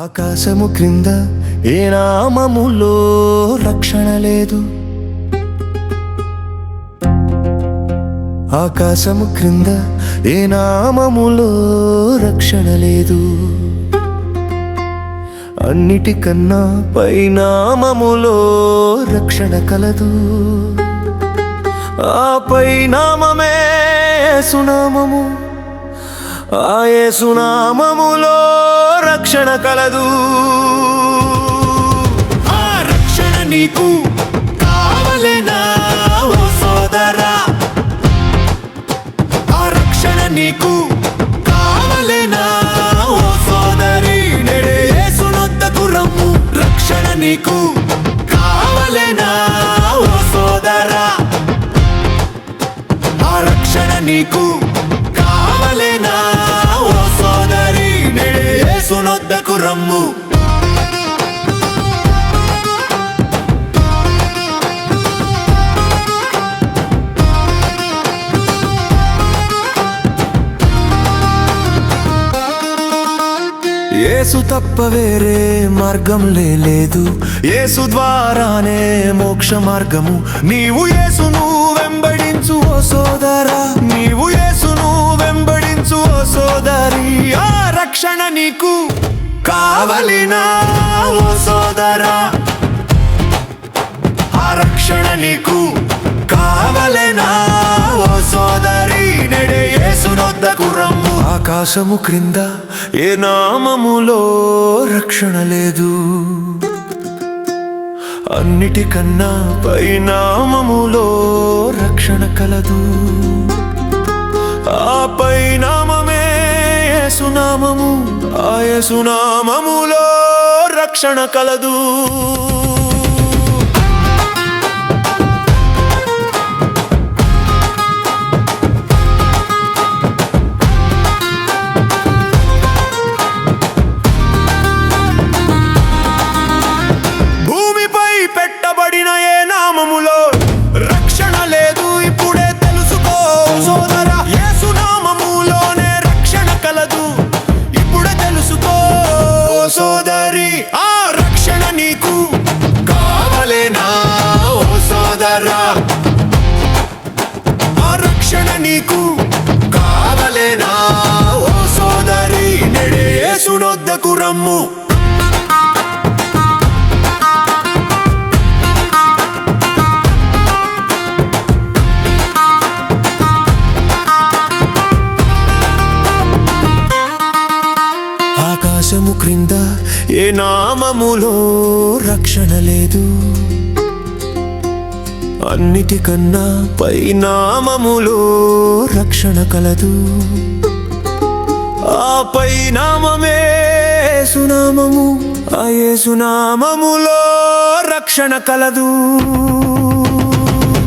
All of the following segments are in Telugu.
ఆకాశము క్రింద ఏ నామములో రక్షణ లేదు. ఆకాశము క్రింద ఏ నామములో రక్షణ లేదు. అన్నిటికన్నా పైనామములో రక్షణ కలదు. ఆ పైనామమే సునామము. ఆయే సునామములో రక్షణ కలదు. ఆ రక్షణ నీకు కావలేనా ఓ సోదరా? ఆ రక్షణ నీకు కావలేనా ఓ సోదరి? నేడే రమ్ము రక్షణ నీకు కావలేనా ఓ సోదరా? ఆ రక్షణ నీకు నేడే రమ్ము. యేసు తప్ప వేరే మార్గం లేదు. యేసు ద్వారానే మోక్ష మార్గము. నీవు ఏసును నీకు కావలినా ఓ సోదరా. ఆ రక్షణ నీకు కావలెనా ఓ సోదరి. నెడే యేసునొద్దకు రమ్ము. ఆకాశము క్రింద ఏ నామములో రక్షణ లేదు. అన్నిటికన్నా పై నామములో రక్షణ కలదు. ఆ పైనా నామమే యేసునామము ఆ యేసునామములో రక్షణ కలదు. సోదరా ఆ రక్షణ నీకు కావలేనా? ఓ సోదరి నెడే సుడొద్దకు రమ్ము. ఆకాశము క్రింద ఏ నామములో రక్షణ లేదు. అన్నిటికన్నా పైనామములో రక్షణ కలదు. ఆ పైనామమే సునామము ఆ సునామములో రక్షణ కలదు.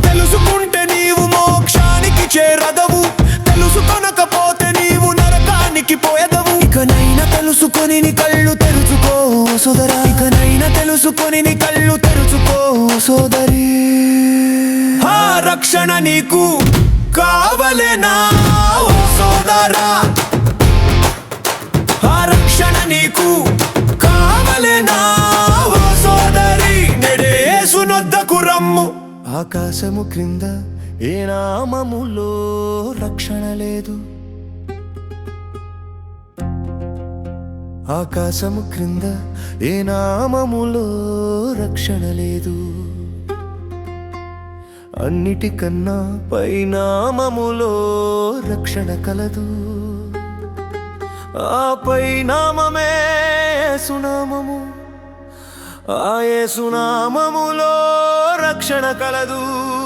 తెలుసుకుంటే నీవు మోక్షానికి చేరదవు తెలుసుకొనకపోతే నీవు నరకానికి పోయదవు. ఇకనైనా తెలుసుకొని నీ కళ్ళు తెరుచుకో సోదరా. ఇకనైనా తెలుసుకొని నీ కళ్ళు తెరుచుకో సోదరి. ఆ రక్షణ నీకు కావలేనా? ఓ సోదరా ఆ రక్షణ నీకు కావలేనా? ఓ సోదరి నెడేసునొద్దకు రమ్ము. ఆకాశము క్రింద ఏ నామములో రక్షణ లేదు? ఆకాశము క్రింద ఏ నామములో రక్షణ లేదు? అన్నిటికన్నా పై రక్షణ కలదు. ఆ పై సునామము. ఆ సునామములో రక్షణ కలదు.